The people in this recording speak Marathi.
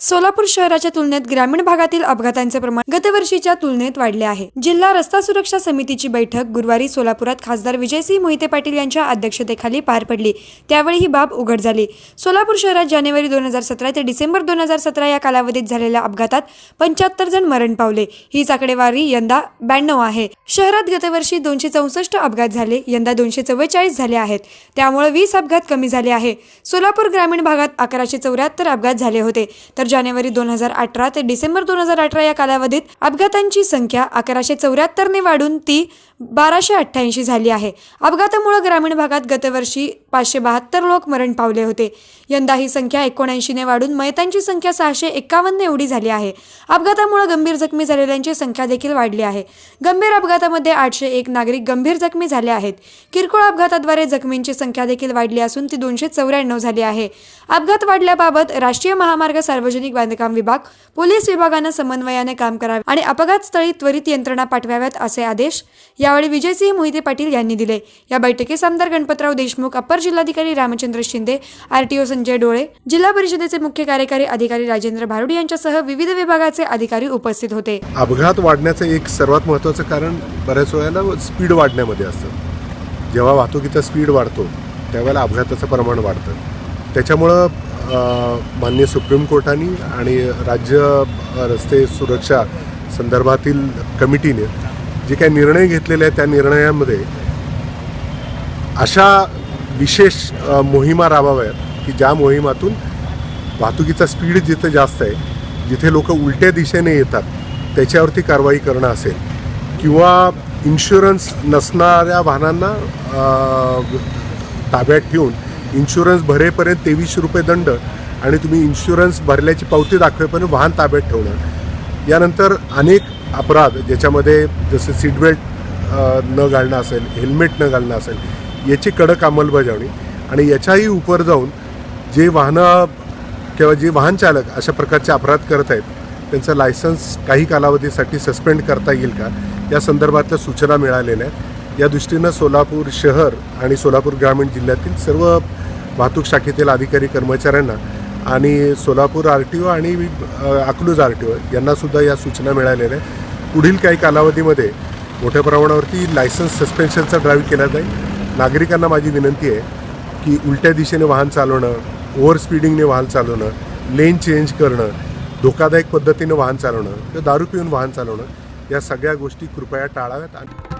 सोलापूर शहराच्या तुलनेत ग्रामीण भागातील अपघातांचे प्रमाण गतवर्षीच्या तुलनेत वाढले आहे. जिल्हा रस्ता सुरक्षा समितीची बैठक गुरुवारी सोलापुरात खासदार विजयसिंह मोहिते पाटील यांच्या अध्यक्षतेखाली पार पडली. त्यावेळी ही बाब उघड झाली. सोलापूर शहरात जानेवारी दोन हजार सतरा ते डिसेंबर दोन हजार सतरा या कालावधीत झालेल्या अपघातात पंच्याहत्तर जण मरण पावले. हीच आकडेवारी यंदा ब्याण्णव आहे. शहरात गतवर्षी दोनशे चौसष्ट अपघात झाले यंदा दोनशे चव्वेचाळीस झाले आहेत. त्यामुळे वीस अपघात कमी झाले आहे. सोलापूर ग्रामीण भागात अकराशे चौऱ्याहत्तर अपघात झाले होते. तर जानेवारी दोन हजार अठरा ते डिसेंबर दोन हजार अठरा या कालावधीत अपघातांची संख्या अकराशे चौऱ्याहत्तरने वाढून ती बाराशे अठ्ठ्याऐंशी झाली आहे. अपघातामुळे ग्रामीण भागात गतवर्षी पाचशे बहात्तर लोक मरण पावले होते. यंदा ही संख्या एकोणऐंशीने वाढून मयतांची संख्या सहाशे एक्कावन्न एवढी झाली आहे. अपघातामुळे गंभीर जखमी झालेल्यांची संख्या देखील वाढली आहे. गंभीर अपघातामध्ये आठशे एक नागरिक गंभीर जखमी झाले आहेत. किरकोळ अपघाताद्वारे जखमींची संख्या देखील वाढली असून ती दोनशे चौऱ्याण्णव झाली आहे. अपघात वाढल्याबाबत राष्ट्रीय महामार्ग सार्वजनिक बांधकाम विभाग पोलीस विभागानं समन्वयाने काम करावे आणि अपघात स्थळी त्वरित यंत्रणा पाठवाव्यात असे आदेश यावेळी विजयसिंह मोहिते पाटील यांनी दिले. या बैठकीस आमदार गणपतराव देशमुख अपर जिल्हाधिकारी रामचंद्र शिंदे आरटीओ संजय डोळे जिल्हा परिषदेचे मुख्य कार्यकारी अधिकारी राजेंद्र भारुड यांच्यासह विविध विभागाचे अधिकारी उपस्थित होते. अपघात वाढण्याचं एक सर्वात महत्त्वाचं कारण बऱ्याच वेळेला स्पीड वाढण्यामध्ये असतं. जेव्हा वाहतुकीचा स्पीड वाढतो त्यावेळेला अपघाताचं प्रमाण वाढतं. त्याच्यामुळं मान्य माननीय सुप्रीम कोर्टाने आणि राज्य रस्ते सुरक्षा संदर्भातील कमिटीने जे काही निर्णय घेतलेले आहेत त्या निर्णयामध्ये अशा विशेष मोहिमा राबवाव्यात की ज्या मोहिमातून वाहतुकीचा स्पीड जिथे जास्त आहे जिथे लोक उलट्या दिशेने येतात त्याच्यावरती कारवाई करणं असेल किंवा इन्शुरन्स नसणाऱ्या वाहनांना ताब्यात ठेवून इन्शुरन्स भरेपर्यंत तेवीसशे रुपये दंड आणि तुम्ही इन्शुरन्स भरल्याची पावती दाखवेपर्यंत वाहन ताब्यात ठेवणं. यानंतर अनेक अपराध ज्याच्यामध्ये जसं सीटबेल्ट न घालणं असेल हेल्मेट न घालणं असेल याची कडक अंमलबजावणी आणि याच्याही उपर जाऊन जे वाहनं किंवा जे वाहनचालक अशा प्रकारचे अपराध करत आहेत त्यांचं लायसन्स काही कालावधीसाठी सस्पेंड करता येईल का? या संदर्भातल्या सूचना मिळालेल्या आहेत. या दृष्टीनं सोलापूर शहर आणि सोलापूर ग्रामीण जिल्ह्यातील सर्व वाहतूक शाखेतील अधिकारी कर्मचाऱ्यांना आणि सोलापूर आर टी ओ आणि अकलूज आर टी ओ यांनासुद्धा या सूचना मिळालेल्या आहेत. पुढील काही कालावधीमध्ये मोठ्या प्रमाणावरती लायसन्स सस्पेन्शनचा ड्राईव्ह केला जाईल. नागरिकांना माझी विनंती आहे की उलट्या दिशेने वाहन चालवणं ओव्हर स्पीडिंगने वाहन चालवणं लेन चेंज करणं धोकादायक पद्धतीने वाहन चालवणं किंवा दारू पिऊन वाहन चालवणं या सगळ्या गोष्टी कृपया टाळाव्यात. आणि